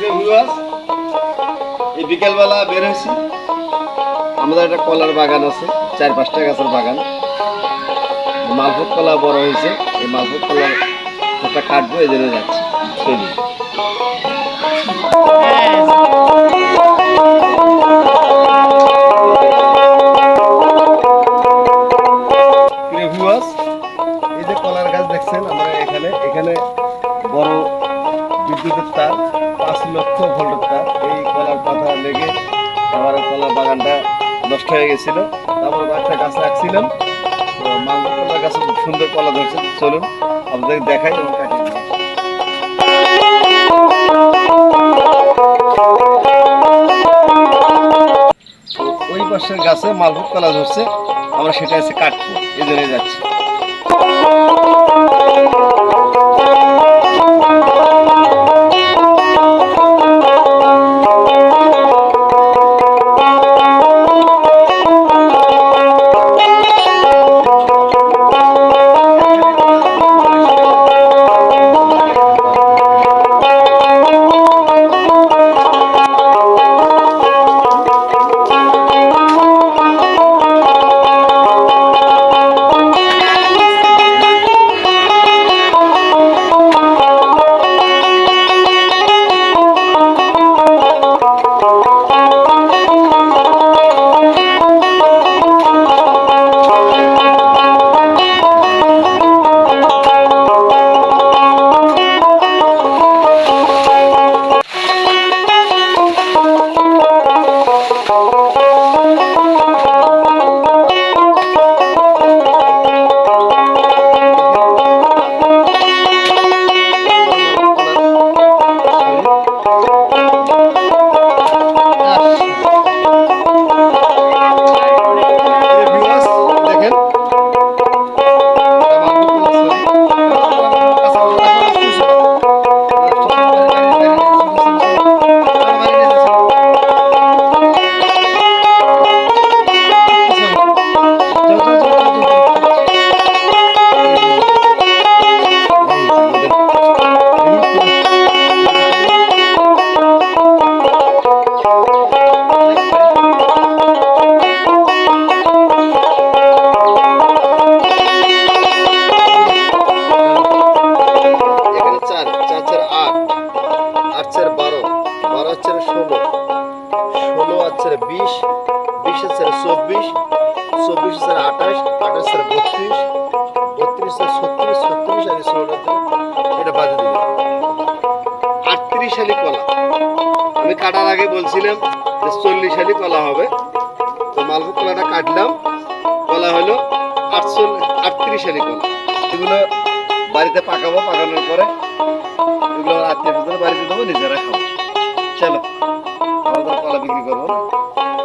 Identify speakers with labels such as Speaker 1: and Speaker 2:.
Speaker 1: প্রিয় viewers, এই বিকেলবেলা বের হয়েছি। আমাদের একটা কলার বাগান আছে চার পাঁচটা গাছের বাগান। মালভোগ কলা বড় হয়েছে এই মালভোগ কলার একটা কাটবো এই জন্য যাচ্ছি। চলি পাঁচ লক্ষ ভোল্টের এই কলার পাতা লেগে আমার কলার বাগানটা নষ্ট হয়ে গেছিল। তারপর একটা গাছ রাখছিলাম। তো মালদা গাছে সুন্দর কলা ধরছে। চলুন আপনাদের দেখাই ওই পাশের গাছে মালভোগ কলা ধরছে। আমরা সেটা এসে কাটবো এই জন্য যাচ্ছি। ষোলো বিশ বিশ আর চব্বিশ চব্বিশ চার আঠাশ আঠাশ চার বত্রিশ বত্রিশ চার ছত্রিশ ছত্রিশ আর এটা বাদে দিলাম। আটত্রিশ সালি কলা। আমি কাটার আগে বলছিলাম যে চল্লিশ সালি কলা হবে। তো মালভোগ কলাটা কাটলাম। কলা হলো আটচল্লিশ, আটত্রিশ সালি কলা। এগুলো বাড়িতে পাকাবো, পাকানোর পরে এগুলো আত্মীয় বাড়িতে দেবো, নিজেরা খাব। চলো। কলা বিক্রি করব